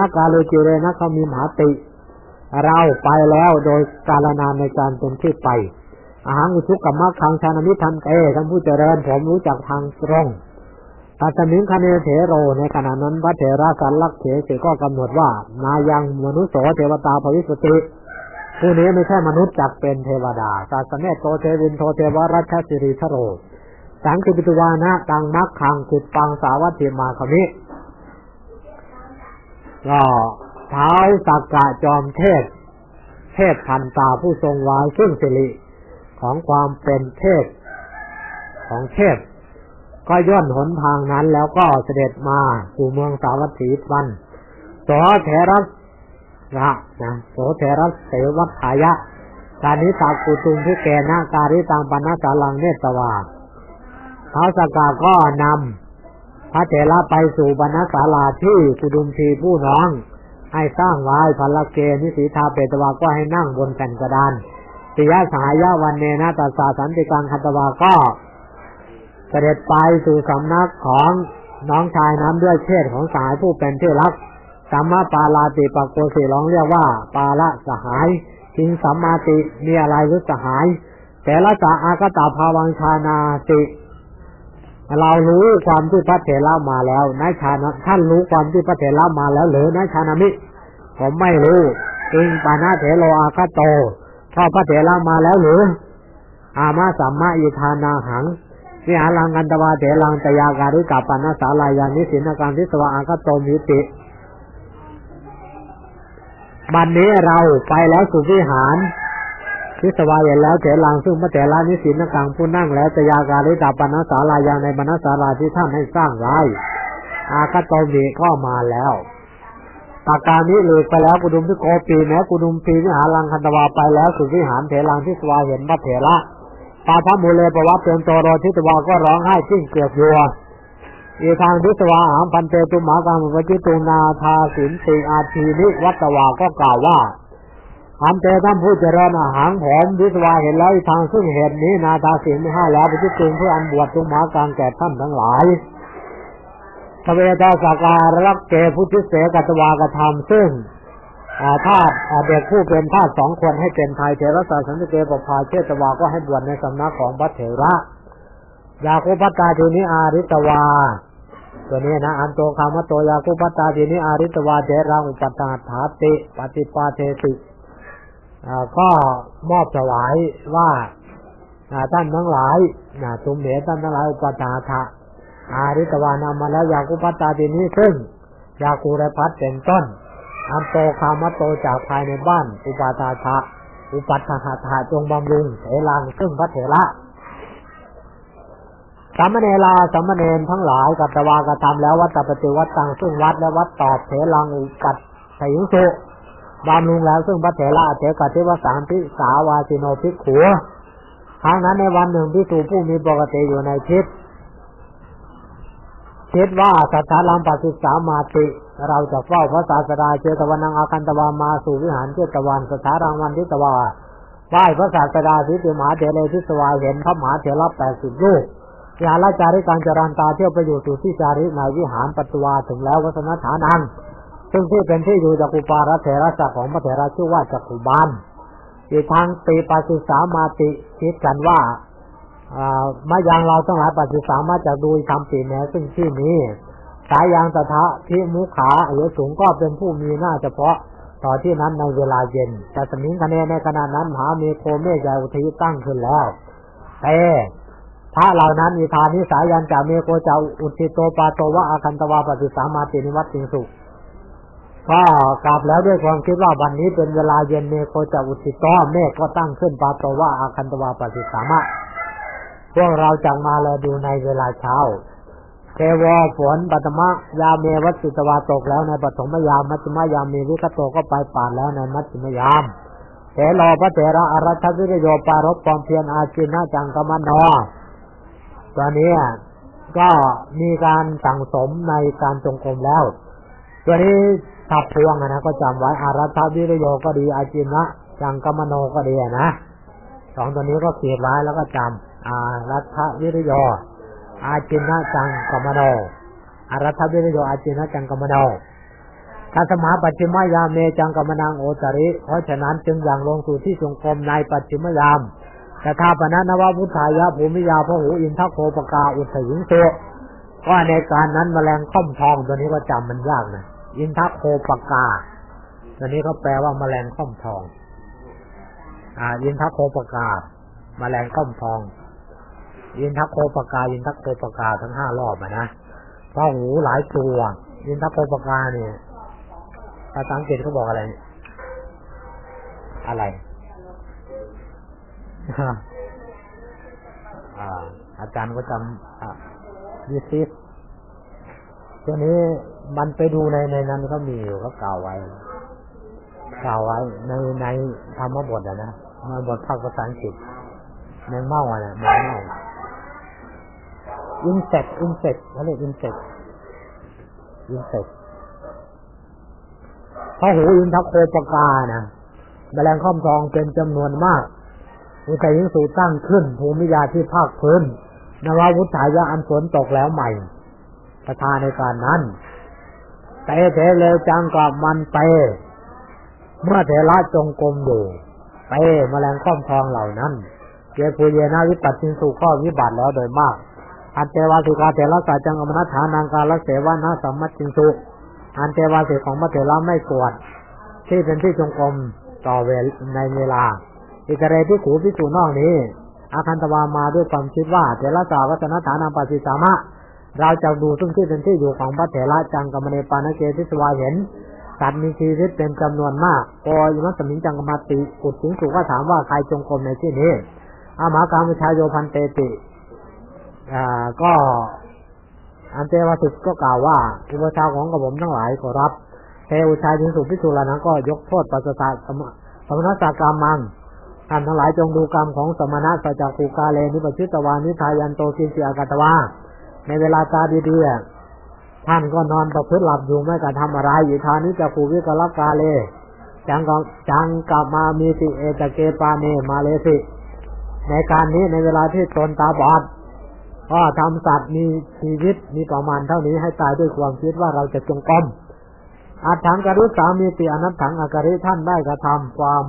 นักกาเลจิเรนะเขามีมหาติ เราไปแล้วโดยกาลนานในการเป็นที่ไป อาหารอุชุกกัมมะคังชานามิทันเตท่านผู้เจริญผมรู้จักทางตรงตัสมิงคเนเถโรในขณะนั้นพระเถระสันลักเถเสก็กำหนดว่า นายังมนุษโสเทวตาภวิสติผู้นี้ไม่ใช่มนุษย์จักเป็นเทวดาศาสเนโตเทวินโทเทวรัชสิริชโร สังคิปิตวานะตังมักขังกุดปังสาวัตถิมาคมิ ก็เท้าสักกะจอมเทพเทพพันตาผู้ทรงวายซึ่งสิริของความเป็นเทพของเทพ ก็ย่นหนทางนั้นแล้วก็เสด็จมาสู่เมืองสาวัตถีวันโสเถรัสนะนะโสเถรัสเสวัฏายะการนิสากุตุงที่แกนาการิตังปนาสาลังเนตวาเท้าสกาก็นำ พระเถระไปสู่บรรณศาลาที่กุดุมทีผู้น้อง ให้สร้างไว้พัลเกนิสีทาเปตวาก็ให้นั่งบนแผ่นกระดานปิยสหายาวันเนนาตาสสาสันติกังคัตวาก็เสด็จไปสู่สำนักของน้องชายน้ำด้วยเชษของสายผู้เป็นที่รักสัมมาปาลาติปโกสีร้องเรียกว่า ปาละสหายทิงสัมมาติมีอะไรหรือสหาย แต่ละจาอากตาภาวังชานาติ เรารู้ความที่พระเถระมาแล้วนายชานะท่านรู้ความที่พระเถระมาแล้วหรือนายชานามิ ผมไม่รู้อิงปานาเถโลอาคาโตพอพระเถระมาแล้วหรือ อามาสัมมาอิทานาหังวิหารังกันตวาเถรังตยาการิกาปานาสาลายานิสินาการทิสวะอาคาโตมิติบันนี้เราไปแล้วสุวิหาร ทิสวาเห็นแล้วเถรังซึ่งพระเถระนิสินกังผู้นั่งแล้วตยาการิกาปานาสาลายาในบรรณศาลาที่ท่านให้สร้างไว้ อาคาโตมิก็มาแล้วปาการนี้เลยไปแล้วกุดุมที่โกปีแม้กุดุมปีวิหารังคันตวาไปแล้วสุวิหารเถรังที่สวาเห็นพระเถระปาพระมูเลปวัตเตือนโตโรทิตวาก็ร้องไห้จิ้งเกลียกยัวอีทางทิสวาหามพันเตตุมากังวจิตุนาทาสินติอาทีนิวัตวาก็กล่าวว่า อันเตท่านผู้เจริญอาหารผมวิสวาเห็นแล้วทางซึ่งเหตุนี้นาทาสินไม่ให้แล้วไปจิตุงเพื่ออันบวชตุมากังแก่ท่านทั้งหลายทเวทาสาการรักเกพุทธิเสกัตวากธรรมซึ่งธาตุเด็กผู้เป็นธาตุสองคนให้เป็นไทยเทระสาสันติเกปพาเชตวาก็ให้บวชในสำนักของพระเถระยาคุปตาทีนี้อาริตวา ตัวนี้นะอันโตคามโตยาคุปตาทีนี้อาริตวาเดรังอุปตาถาติ ปฏิปาเทติ ก็มอบถวายว่าท่านทั้งหลายทุมเหท่านทั้งหลายอุปตาถาอาริตวานำมาแล้วยาคุปตาทีนี้ซึ่งยาคูรพัฒเป็นต้นอันโตคามโตจากภายในบ้าน อุปตาทะอุปัฏฐาถาจงบำรุงเถรังซึ่งพระเถระสามเณราสามเณรทั้งหลายกัตวากระทำแล้ววัตปฏิวัตตังซึ่งวัดและวัดตอบเถรังอุปัฏฐยิงสุ บำรุงแล้วซึ่งพระเถระเถกติวสามพิสาวาสิโนพิกขัวทางนั้นในวันหนึ่งพิสูผู้มีปกติอยู่ในทิศคิดว่าสัทธาลังปัสสิสามาติ เราจะเฝ้าพระศาสดาเจตวันนังอาคันตวามาสู่วิหารเจตวันสถารังวันทิตวาไหว้พระศาสดาทิติมหาเถรทิสวาเห็นพระมหาเถระแปดสิบรูปยาลาจาริการจรันตาเที่ยวไปอยู่สู่ที่จาริในวิหารปัตวาถึงแล้ววัฒนฐานัง ซึ่งที่เป็นที่อยู่จักุปาระเถระศักของพระเถระชื่อว่าจักุบาลอีกทางตีปัสสิสามาติคิดกันว่ามายังเราทั้งหลายปฏิสามารถจะดูทำปีแม้ซึ่งที่นี้สายยางตถะที่มุขาอายสูงก็เป็นผู้มีหน้าเฉพาะต่อที่นั้นในเวลาเย็น แต่สมิงคะแนนในขณะนั้นหาเมโคเมฆใหญ่อุทิตั้งขึ้นแล้วแต่พระเหล่านั้นมีทานิสายันจากเมโคจะอุทิโตปาโตวะอาคันตวาปฏิสามาตินิวัตติงสุ ก็กลับแล้วด้วยความคิดว่าวันนี้เป็นเวลาเย็นเมโคจะอุทิโตเมฆก็ตั้งขึ้นปาตวะอาคันตวาปฏิสามะพวกเราจังมาเลยดูในเวลาเช้าเทวฝนปัตมะยาเมวัตสิตวาตกแล้วในปฐมยามมัชฌิมยามมีวิคโตก็ไปป่านแล้วในมัชฌิมยามเถโลพระเถระอรัชวิริโยปารบความเพียรอาชินาจังกมนอตอนนี้ก็มีการสั่งสมในการจงกรมแล้ว ตัวนี้ ทับพวงนะก็จำไว้อารัชวิริโยก็ดีอาจินะจังกมโนก็ดีนะสองตัวนี้ก็เขียนไว้แล้วก็จำอารัฐวิริโยอาจินะจังกมโนอารัฐวิริโยอาจินะจังกมโนทัสมาปัจฉิมยามเมจังกรรมนังโอตริ เพราะฉะนั้นจึงอย่างลงสู่ที่จงกรมในปัจฉิมยามตถาปนะนวพุทธายะภูมิยาพระหูอินทโคปกาอุทยิงโตก็ในการนั้นแมลงค่อมทองตัวนี้ก็จำมันยากนะ อินทโคปกาตัวนี้ก็แปลว่าแมลงค่อมทอง อ่า อินทโคปกา แมลงค่อมทอง อินทโคปกา อินทโคปกาทั้งห้ารอบนะเพราะหูหลายตัว อินทโคปกาเนี่ยภาษาอังกฤษเขาบอกอะไร อะไรอ่าอาจารย์ก็จำดิซิส ตัวนี้มันไปดูในในนั้นก็มีอยู่ก็กล่าวไว้ กล่าวไว้ในในธรรมบทอะนะมันบทภาคภาษาอังกฤษแมงเม่าอะนะแมงเม่าอินเสกอินเสกเขาเรียกอินเสกอินเสกพระหูอินทโคปกานะแมลงข้อมทองเป็นจำนวนมากอุทัยยิงสูตั้งขึ้น ภูมิยาที่ภาคพื้นนวาวุฒายะอันฝนตกแล้วใหม่ ประธานในการนั้นเตเทเลจังกับมันเตเมื่อเทระจงกรมอยู่เตแมลงข้อมทองเหล่านั้นเจปุเยนาวิปัสสินสู่ข้อวิบัติแล้วโดยมากอันเทวาสิกาเทระสาจังอมนัฐานังกาลเสวานาสัมมัตินสุอันเทวาสิของพระเถระไม่กวด ที่เป็นที่จงกรมต่อเวลในเวลา อิกเรที่ขูพิสูนอกนี้ อาคันตวามาด้วยความคิดว่าเถระสาวัฒนฐานังปัสสิสามะ เราจะดูซึ่งที่เป็นที่อยู่ของพระเถระจังกรรมเนปานเกทิสวาเห็นสัตว์มีชีวิตเป็นจำนวนมากพอยุมัสมิงจังกรมาติกุดสิงสุก็ถามว่าใครจงกรมในที่นี้อามาการมุชายโยพันเตติอ่าก็อันเทวสุดก็กล่าวว่าอุปชาของกระผมทั้งหลายขอรับเทวชายยิงสุพิสุลานั้นก็ยกโทษปัสสาวะสมณสากรรมังท่านทั้งหลายจงดูกรรมของสมณะสัจจคูกาเลนิปชิตวานิทายันโตกินเสียกตวา ในเวลาตาดีๆท่านก็นอนประพฤติหลับอยู่ไม่กระทำอะไรอิทานิจะคูวิกลกาเลจังกจังกลับมามีติเอตเกปาเนมาเลสิ ในการนี้ในเวลาที่ตนตาบอดก็ทำสัตว์มีชีวิตมีประมาณเท่านี้ให้ตายด้วยความคิดว่าเราจะจงกรมอาถังกรุสามีติอนัตถังอาการิท่านได้กระทำความ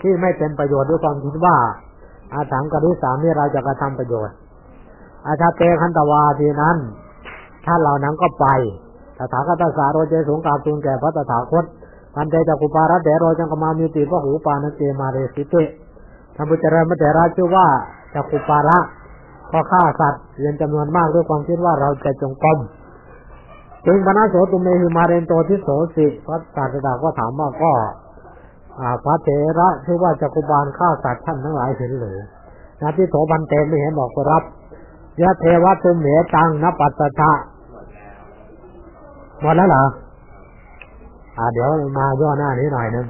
ที่ไม่เป็นประโยชน์ด้วยความคิดว่า อาถังกรุสามีเราจะกระทำประโยชน์ อาชาเตคันตวาทีนั้น ท่านเหล่านั้นก็ไปตถาคตสาโรเจสงกาตุงแก่พระตถาคตพันเตจักุปาระเดโรจังกมามีติพระหูปานเจมาเรสิเตท่านพุทธเจริญพระเถระชื่อว่าจักุปาระก็ฆ่าสัตว์เรียนจำนวนมากด้วยความคิดว่าเราจะจงกรมจึงพระโสตุเมหิมาเรนโตทิโสสิพระศาสดาก็ถามว่าก็พระเถระชื่อว่าจักุบาลฆ่าสัตว์ท่านทั้งหลายเห็นหรือนาทิโสบันเตไม่เห็นบอกก็รับ ยะเทวะตุมเหตังนปัสสะหมดแล้วเหรออ่าเดี๋ยวมาย่อหน้านี้หน่อยนึง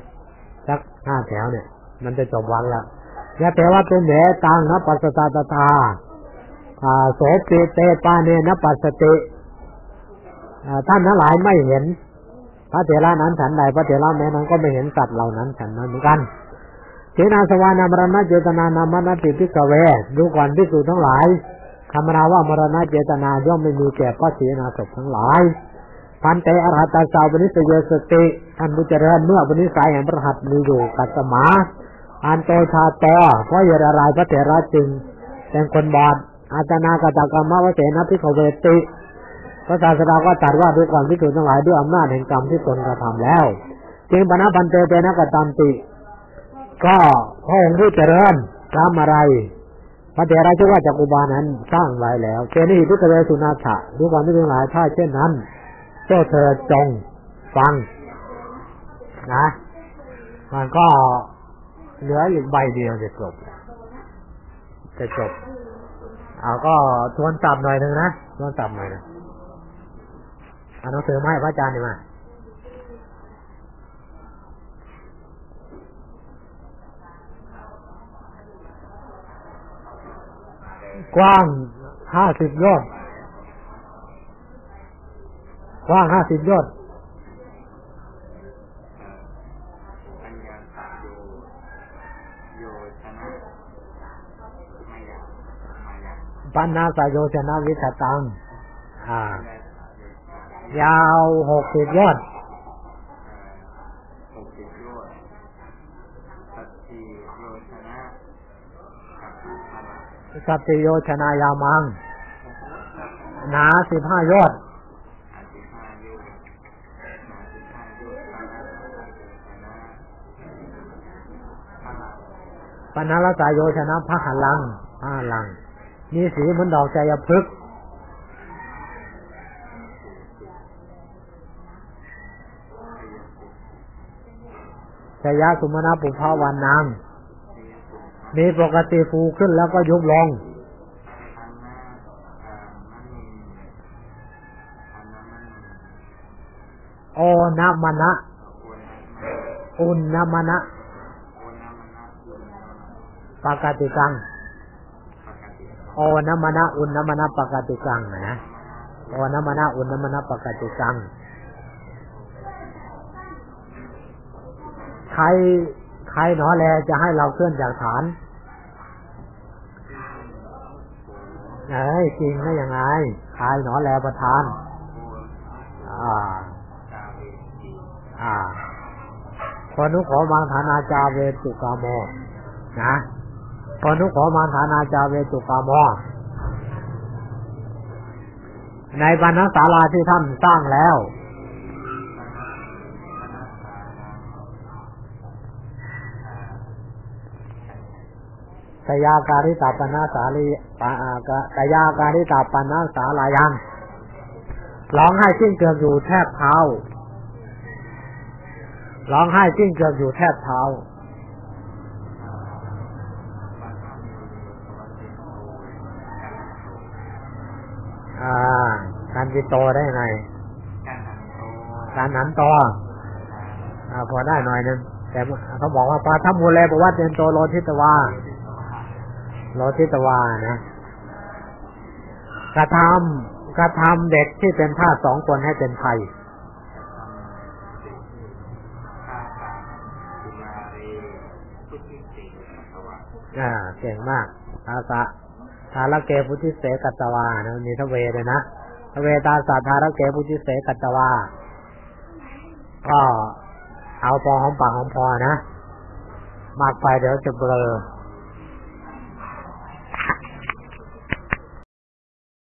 สักห้าแถวเนี่ย มันจะจบวันละยะเทวะตุมเหตังนปัสสะตตาอาโสปิเตปาเนนปัสสติท่านทั้งหลายไม่เห็น พระเถระนั้นฉันใดพระเถระแม้นั้นก็ไม่เห็นสัตว์เหล่านั้นฉันนั้นเหมือนกันเจนาสวานามรณะเจตนานามนติพิกเวดูก่อนพิสูจทั้งหลาย คำราว่ามรณะเจตนาย่อมไม่มีแก่พระเสนาศพทั้งหลายพันเตอรหัตสาวนิสเยสติท่านบุจริญเมื่อวนิสัยแห่งพระหัตมีอยู่กัตมาอันโตชาโตเพราะเหตุอะไรพระเถระจึงเป็นคนบอดอาจนากตกรรมวเสนพิขเวติพระศาสดาก็ตรัสว่าด้วยความที่ถูกทั้งหลายด้วยอำนาจแห่งกรรมที่ตนกระทำแล้ว จึงปณพันเตเตนะกตัมติ ก็พระองค์ผู้เจริญทำอะไร พระเถระชื่อว่าจักรุบานั้นสร้างไว้แล้วเจนี่พิกเวสุนาถะด้วยความที่ทั้งหลายถ้าเช่นนั้นเจ้าเธอจงฟังนะมันก็เหลืออีกใบเดียวจะจบจะจบเอาก็ทวนตับหน่อยหนึ่งนะทวนตับหน่อยนะเอาหนังสือมาให้พระอาจารย์ดีมา กว้างห้าสิบยอด กว้างห้าสิบยอดปัญนาสายโยชนะวิชตัง อ่า ยาวหกสิบยอด สัตโยชนายามัง หนาสิบห้ายอดปนารสายโยชนะพระหันลังพระหลัง มีสีเหมือนดอกใจยพฤกษ์ชยสุมนาปุภาวันนาง มีปกติฟูขึ้นแล้วก็ยุบลงโอนะมณะอุณนมณะปกติกังโอนะมณะอุณนมณะปกติกังนะโอนะมณะอุณนมณะปกติกังใคร ใครหนอแลจะให้เราเคลื่อนจากฐานเอ้ยจริงได้ยังไงใครหนอแลประธาน อ่า อ่าพอนุขอมาฐานาจาเวตุกามโมนะพอนุขอมาฐานาจาเวตุกามโมในบรรณศาลาที่ท่านสร้างแล้ว กยาการิตาปนาสาลีปาอากกยาการิตาปนาสาลายังร้องไห้จิ้งเกือบอยู่แทบเท้าร้องไห้จิ้งเกือบอยู่แทบเท้าอ่าการจิตโตได้ไงการหันโตอ่าพอได้หน่อยนึงแต่เขาบอกว่าปาทัมมูเลบอกว่าเตนโตโลทิตวา โลทิตวานะกระทำกระทำเด็กที่เป็นทาสสองคนให้เป็นไทยอ่าเก่งมากทาสะทาระเกพุทธิเสกัตวานะมีทเวเลยนะทเวตาสาทาระเกพุทธิเสกัตวา ก็เอาพอหอมปากหอมคอนะ มากไปเดี๋ยวจะเบลอ